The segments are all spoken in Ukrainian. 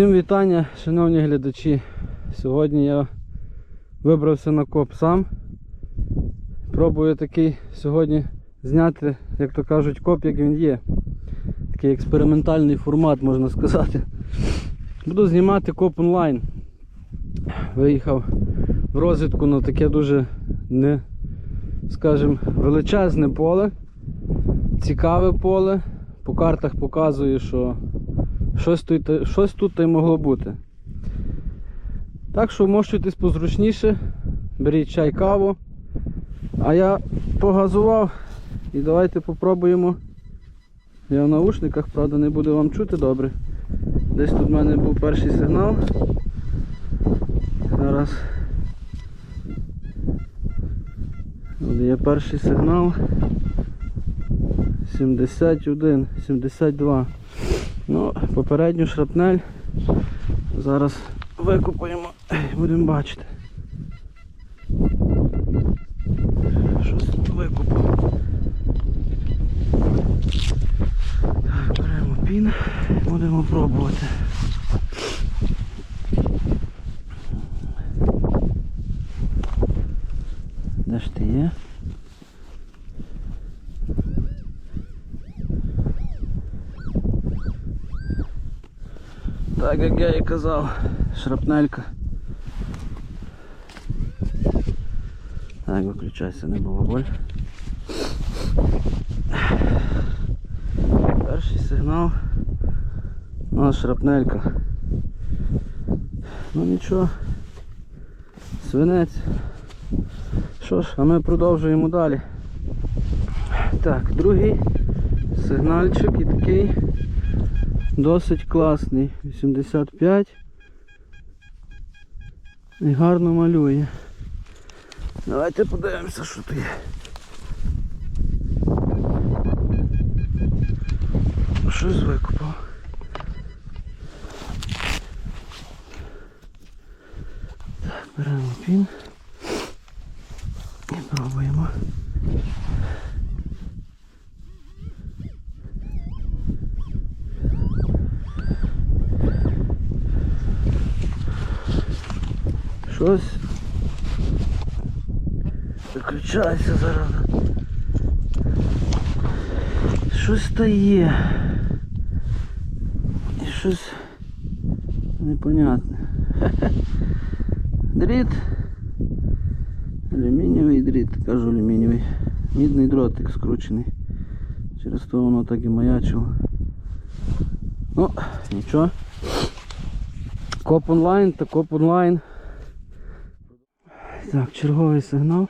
Всім вітання, шановні глядачі. Сьогодні я вибрався на коп сам. Пробую такий сьогодні зняти, як то кажуть, коп, як він є. Такий експериментальний формат, можна сказати. Буду знімати коп онлайн. Виїхав в розвідку на таке дуже не, скажімо, величезне поле. Цікаве поле. По картах показує, що щось тут, щось тут і могло бути. Так що вмощуйтесь позручніше, беріть чай, каву. А я погазував і давайте попробуємо. Я в наушниках, правда, не буду вам чути добре. Десь тут в мене був перший сигнал. Зараз. От є перший сигнал. 71, 72. Ну, попередню шрапнель зараз викупаємо будемо бачити. Щось викупав. Беремо пін будемо пробувати. Де ж ти є? Так як я і казав, шрапнелька. Так, виключайся, не було боль. Перший сигнал. У нас шрапнелька. Ну нічого. Свинець. Що ж, а ми продовжуємо далі. Так, другий сигнальчик і такий досить класний. 85. І гарно малює. Давайте подивимося, що тут є. Щось викупав. Так, беремо пін і пробуємо. Щось. Виключайся зараз. Щось то є. І щось непонятне. Дріт. Алюмінієвий дріт, кажу алюмінієвий. Мідний дротик скручений. Через то воно так і маячило. Ну, нічого. Коп онлайн та коп онлайн. Так, черговий сигнал.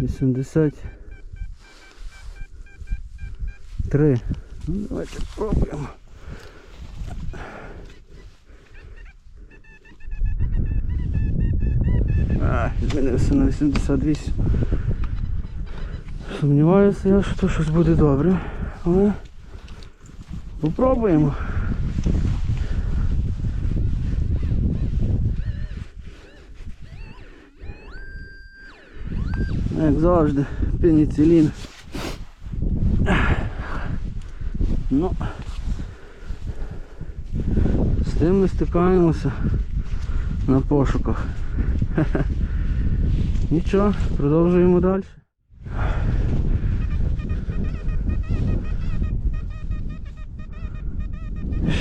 83. Ну, давайте спробуємо. А, змінився на 88. Сумніваюся я, що щось буде добре. Але попробуємо. Завжди, пеніцилін. Ну, з тим ми стикаємося на пошуках. Нічого, продовжуємо далі.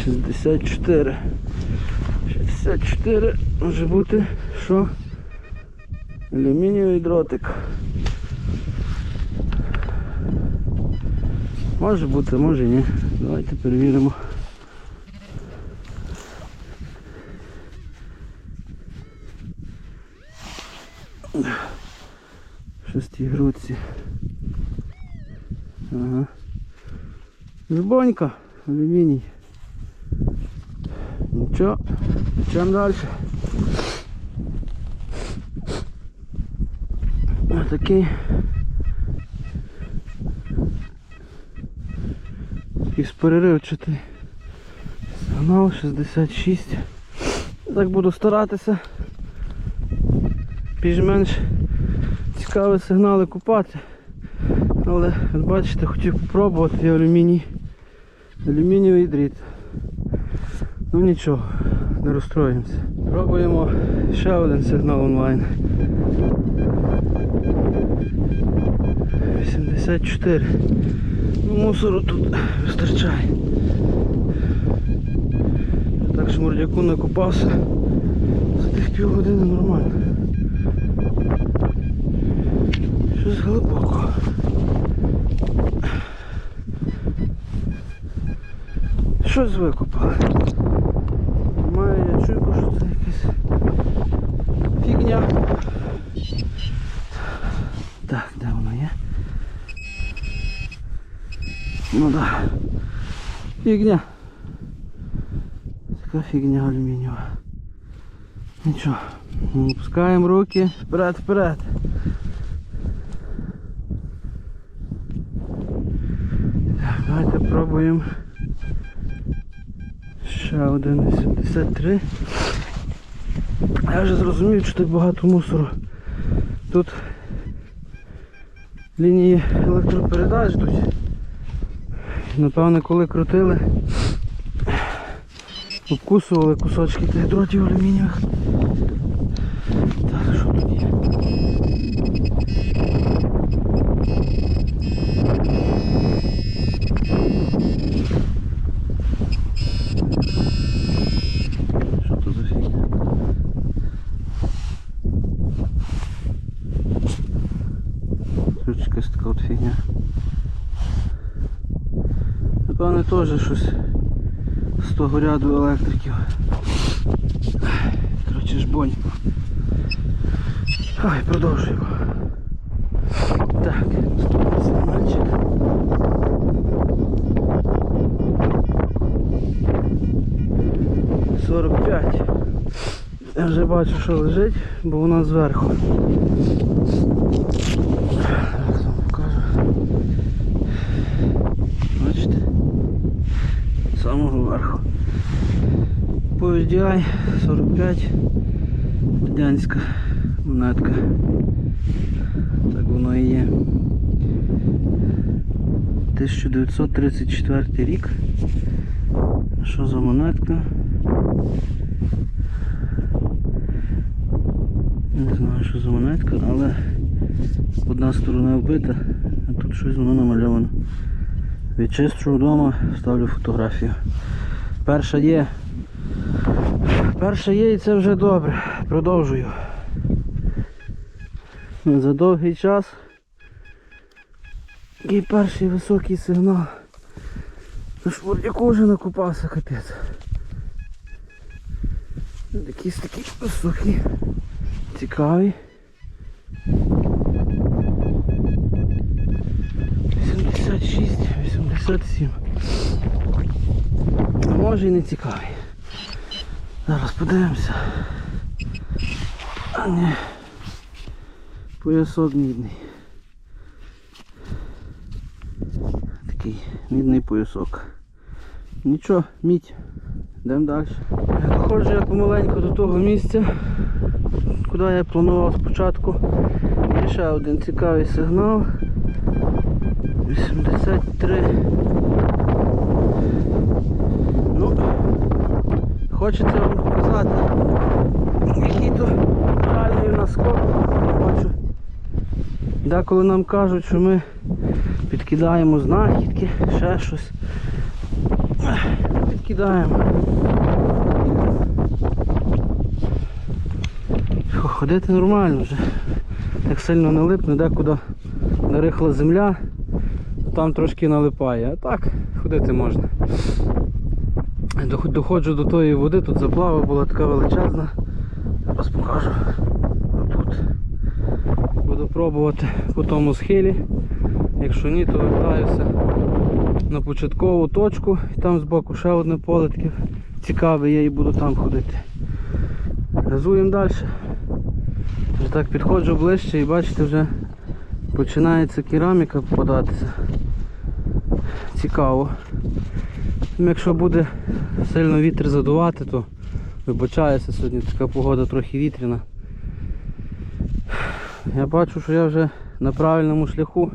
Шістдесят чотири. Шістдесят чотири може бути що? Алюмінієвий дротик. Може бути, може ні. Давайте перевіримо. Шостій грудці. Ага. Жбонька, алюміній. Нічого, йдемо далі. Отакий. Якийсь переривчатий. Сигнал 66. Так буду старатися більш-менш цікаві сигнали купати. Але от бачите, хотів попробувати і алюміній Алюмінієвий дріт. Ну нічого, не розстроїмося. Пробуємо ще один сигнал онлайн. 84. Мусору тут вистачає. Я Так шмурдяку накопався. За тих півгодини нормально. Щось глибоко. Щось викопали. Маю я чуйку, що це якась фігня. Так, де воно є? Ну да. Фігня. Така фігня алюмінієва. Нічого. Опускаємо руки. Вперед, вперед. Так, давайте пробуємо. Ще один 83. Я вже зрозумів, що так багато мусору. Тут лінії електропередач йдуть. Напевно, коли крутили, обкусували кусочки тих дротів алюмінієвих. Так, що тут є? Що тут за фігня? Тут якась така от фігня. Напевне теж щось з того ряду електриків. Коротше жбонь. Ой, продовжуємо. Так, наступний сигнальчик. Сорок п'ять. Я вже бачу, що лежить, бо вона зверху. Зараз вам покажу. Бачите? З Самого верху. VDI 45 радянська монетка. Так воно і є. 1934 рік. Що за монетка? Не знаю, що за монетка, але одна сторона вбита, а тут щось воно намальовано. Відчищу вдома, ставлю фотографію. Перша є. Перша є і це вже добре. Продовжую. За довгий час. Який перший високий сигнал. На швурдяку вже накупався капець. Якийсь такий високий. Цікавий. 86, 87. А може і не цікавий. Зараз подивимося. А ні. Поясок мідний. Такий мідний поясок. Нічого, мідь. Йдемо далі. Доходжу я помаленьку до того місця, куди я планував спочатку. І ще один цікавий сигнал. 83. Ну, хочеться вам показати, який то реальний нас. Бачу. Деколи нам кажуть, що ми підкидаємо знахідки, ще щось. Підкидаємо. Ходити нормально вже. Так сильно не липне, декуди нарихла земля, там трошки налипає. А так, ходити можна. Дох- Доходжу до тої води, тут заплава була така величезна. Зараз покажу. Отут. Буду пробувати по тому схилі. Якщо ні, то вертаюся на початкову точку і там збоку ще одне поле таке цікаве є і буду там ходити. Газуємо далі. Вже так підходжу ближче і бачите вже починається кераміка попадатися. Цікаво. Ну, Якщо буде сильно вітер задувати, то вибачаюся, сьогодні така погода трохи вітряна. Я бачу, що я вже на правильному шляху.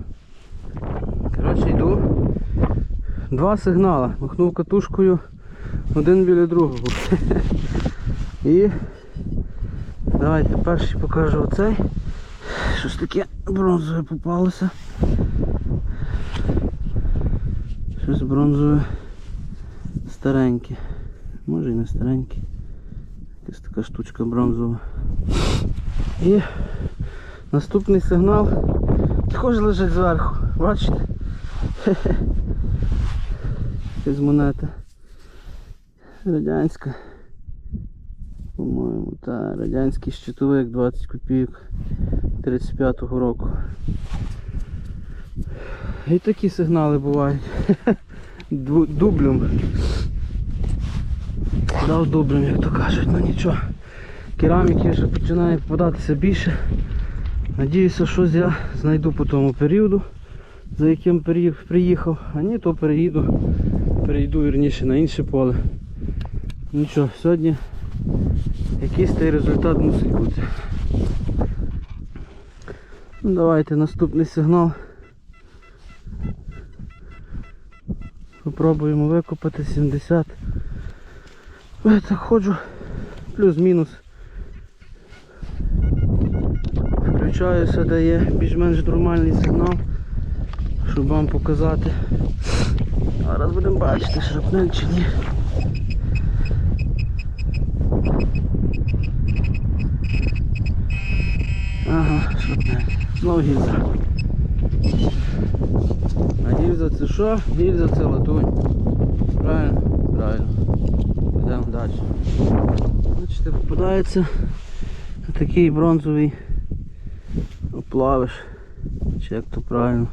Коротше йду. два сигнала. Махнув катушкою один біля другого. І давайте перший покажу оцей. Щось таке бронзове попалося. Щось бронзове стареньке. Може і не стареньке. Якась така штучка бронзова. І наступний сигнал також лежить зверху. Бачите? Якась монета. Радянська. По-моєму, та радянський щитовик 20 копійок 35-го року. І такі сигнали бувають. Ду- Дублем. Дав дублем, як то кажуть, ну нічого. Кераміки вже починає попадатися більше. Надіюся, щось я знайду по тому періоду, за яким приїхав, а ні, то переїду, перейду вірніше на інше поле. Нічого, сьогодні якийсь той результат мусить бути. Ну, давайте наступний сигнал. Попробуємо викопати 70. Я так ходжу плюс-мінус. Включаюся, де є більш-менш нормальний сигнал, щоб вам показати. Зараз будемо бачити, шрапнель чи ні. Ага, шрапнель. Знову гільза. А гільза це що? Гільза це латунь. Правильно? Правильно. Йдемо далі. Бачите, попадається такий бронзовий оплавиш. Чи як то правильно.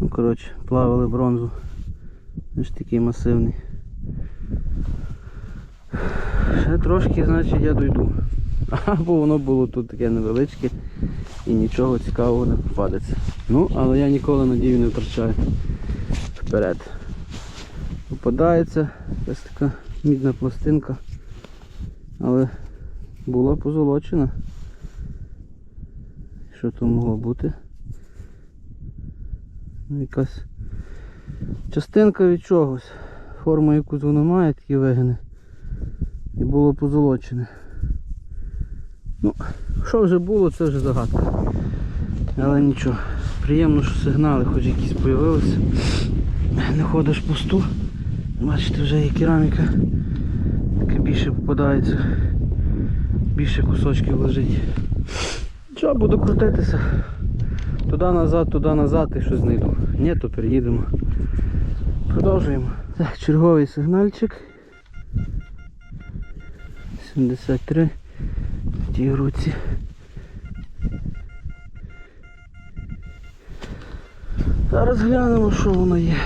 Ну коротше, плавили бронзу. Ось такий масивний. Ще трошки, значить, я дойду. Або воно було тут таке невеличке і нічого цікавого не попадеться. Ну, але я ніколи надію не втрачаю вперед. Попадається якась така мідна пластинка, але була позолочена. Що то могло бути? Ну, якась частинка від чогось. Форму якусь воно має, такі вигини. І було позолочене. Ну, що вже було, це вже загадка. Але нічого. Приємно, що сигнали хоч якісь з'явилися. Не ходиш пусту. Бачите, вже і кераміка таке більше попадається. Більше кусочків лежить. Що, буду крутитися. Туди назад, туди назад і щось знайду. Ні, то переїдемо. Продовжуємо. Так, черговий сигнальчик. 73 в тій руці. Зараз глянемо, що воно є.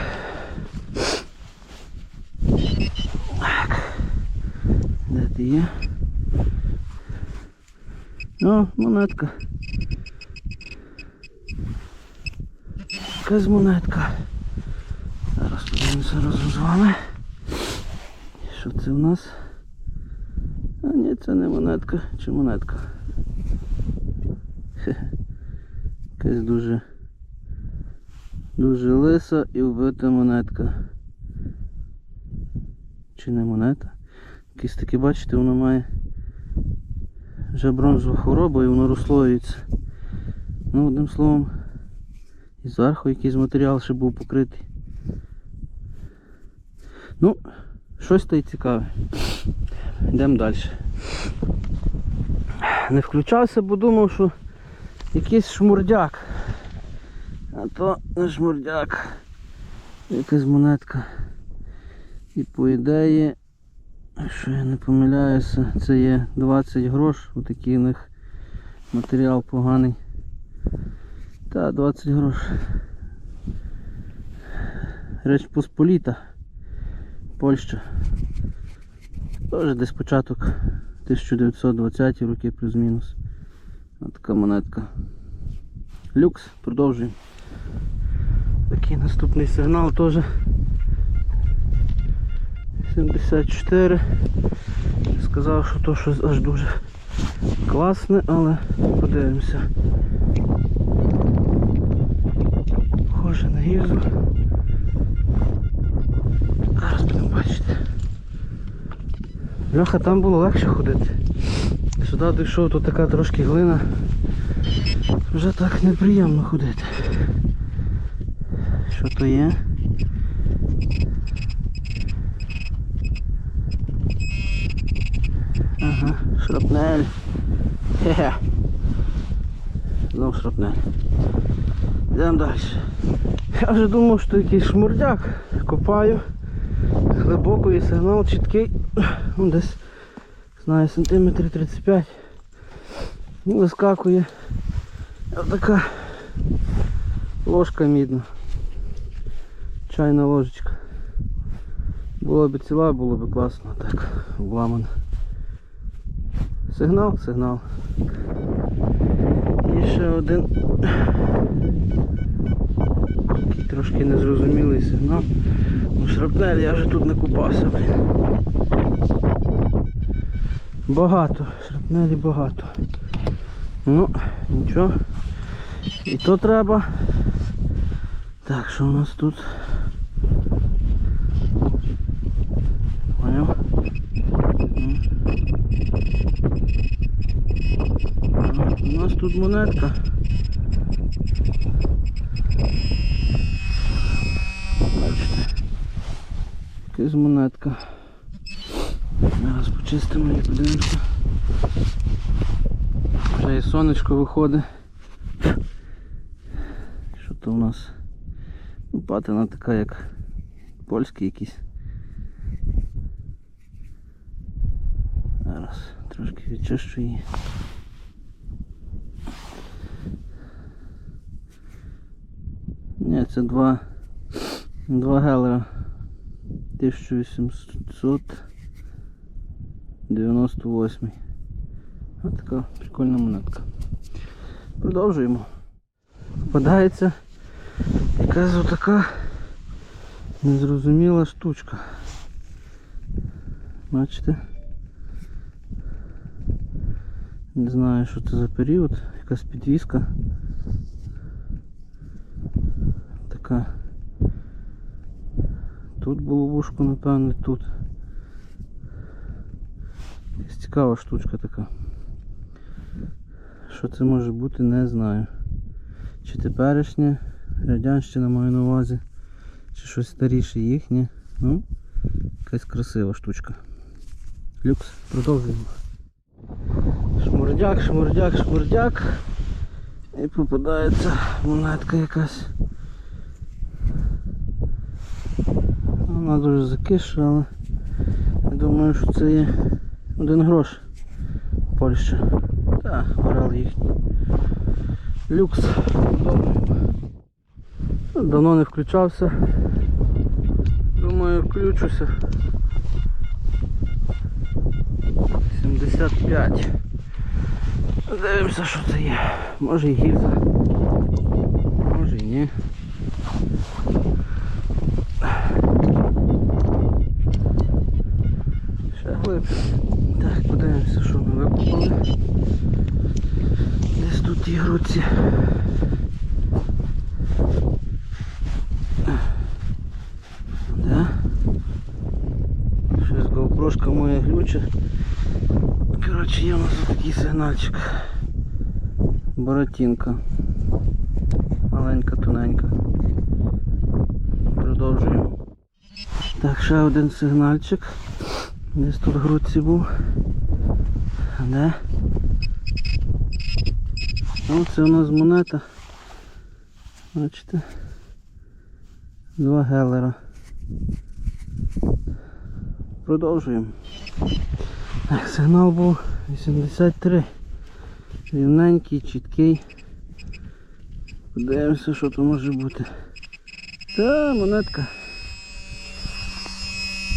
Так. Є? О, монетка. Якась монетка. Зараз подивимося разом з вами. Що це в нас? А ні, це не монетка чи монетка. Хе. Якась дуже дуже лиса і вбита монетка. Чи не монета? Якісь такі, бачите, воно має вже бронзову хворобу і воно розслоюється. Ну, одним словом, і зверху якийсь матеріал ще був покритий. Ну, щось та й цікаве. Йдемо далі. Не включався, бо думав, що якийсь шмурдяк. А то не шмурдяк. Якась монетка. І по ідеї, якщо я не помиляюся, це є 20 грош, отакий у них матеріал поганий. Та, 20 грош. Реч Посполіта. Польща. Теж десь початок 1920 роки плюс-мінус. Така монетка. Люкс, продовжуємо. Такий наступний сигнал теж. 74. Сказав, що то щось аж дуже класне, але подивимося. Хоже на гільзу. Зараз будемо бачити. Льоха там було легше ходити. Сюди дійшов, тут така трошки глина. Вже так неприємно ходити. Що то є? Шрапнель. Хе-хе. Знов шрапнель. Йдемо далі. Я вже думав, що якийсь шмурдяк. Копаю. Глибоко і сигнал чіткий. Ну, десь, знаю, сантиметрів 35. Ну, вискакує. Отака ложка мідна. Чайна ложечка. Було б ціла, було б класно, так, обламано. Сигнал, сигнал. І ще один такий трошки незрозумілий сигнал. Ну, шрапнель я вже тут не купався, блін. Багато, шрапнелі багато. Ну, нічого. І то треба. Так, що у нас тут? Поняв? М. Ага, У нас тут монетка. Бачите. Якась монетка. Зараз почистимо і подивимося. Вже і сонечко виходить. Що то у нас? Ну, патина така як польський якийсь. Зараз трошки відчищу її. Ні, це два, два гелера 1898. Ось така прикольна монетка. Продовжуємо. Попадається якась отака незрозуміла штучка. Бачите? Не знаю, що це за період, якась підвіска. Така. Тут було вушко, напевне, тут. Цікава штучка така. Що це може бути, не знаю. Чи теперішнє, радянщина маю на увазі, чи щось старіше їхнє. Ну, якась красива штучка. Люкс, продовжуємо. Шмурдяк, шмурдяк, шмурдяк. І попадається монетка якась. Вона дуже закиша, але я думаю, що це є один грош Польща. Так, орел їхній. Люкс. Продовжуємо. Давно не включався. Думаю, включуся. 75. Дивимося, що це є. Може і гільза. Може і ні. Ще глибше. Так, подивимося, що ми викопали. Десь тут ті грудці. Да? Щось GoPro моя глюча. Коротше, є у нас такий сигнальчик. Боротінка. Маленька, тоненька. Продовжуємо. Так, ще один сигнальчик. Десь тут грудці був. Де? О, це у нас монета. Бачите? Два гелера. Продовжуємо. Так, сигнал був 83. Рівненький, чіткий. Подивимося, що тут може бути. Та, монетка.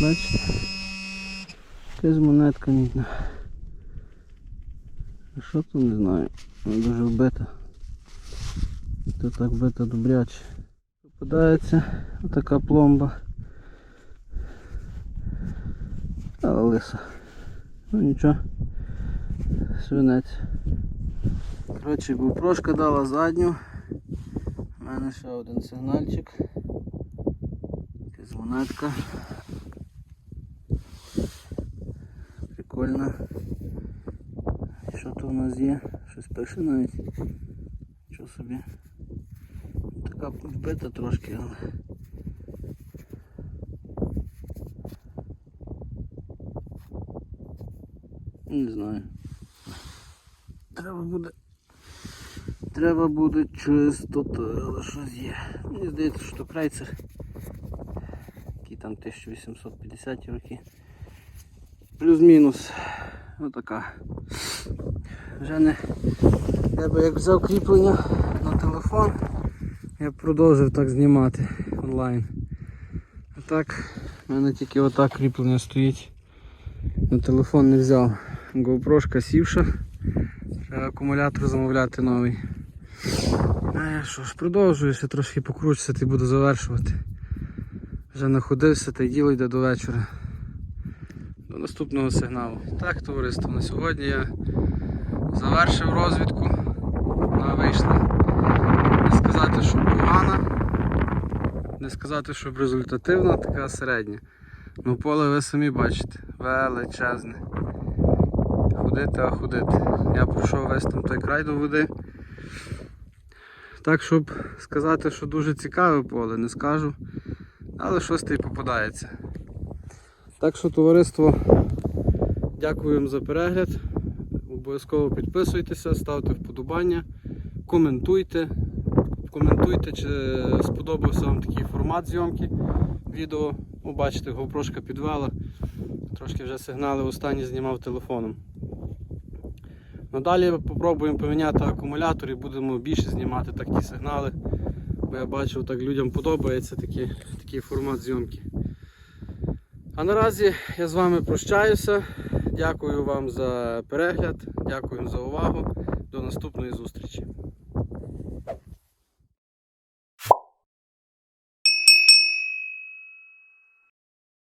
Бачите? Якась монетка мідна. А що тут не знаю. Вона дуже вбита. Тут так вбита добряче. Попадається отака пломба. Але лиса. Ну нічого. Свинець. Коротше, прошка дала задню. У мене ще один сигнальчик. Якась. прикольна. Що то у нас є? Щось пише навіть. Що собі? Така вбита трошки, але. Не знаю. Треба буде. Треба буде чистота, але щось є. Мені здається, що крайцер. Які там 1850 роки. Плюс-мінус. Отака. Вже не. Я би як взяв кріплення на телефон, я б продовжив так знімати онлайн. А так, в мене тільки отак кріплення стоїть. На телефон не взяв. GoPro сівша. Треба акумулятор замовляти новий. А я що ж, продовжую ще трошки покручуся і буду завершувати. Вже находився та й діло йде до вечора. До наступного сигналу. Так, товариство, на сьогодні я завершив розвідку. Вона вийшла. Не сказати, що погана, не сказати, що результативна, така середня. Ну поле ви самі бачите, величезне. Ходити, а ходити. Я пройшов весь там той край до води. Так, щоб сказати, що дуже цікаве поле, не скажу. Але щось й попадається. Так що, товариство, дякую вам за перегляд. Обов'язково підписуйтеся, ставте вподобання, коментуйте. Коментуйте, чи сподобався вам такий формат зйомки відео. Ну, бачите, GoPro підвела. Трошки вже сигнали останні знімав телефоном. Надалі спробуємо поміняти акумулятор і будемо більше знімати такі сигнали. Бо я бачив, так людям подобається такий, такий формат зйомки. А наразі я з вами прощаюся. Дякую вам за перегляд, дякую за увагу. До наступної зустрічі.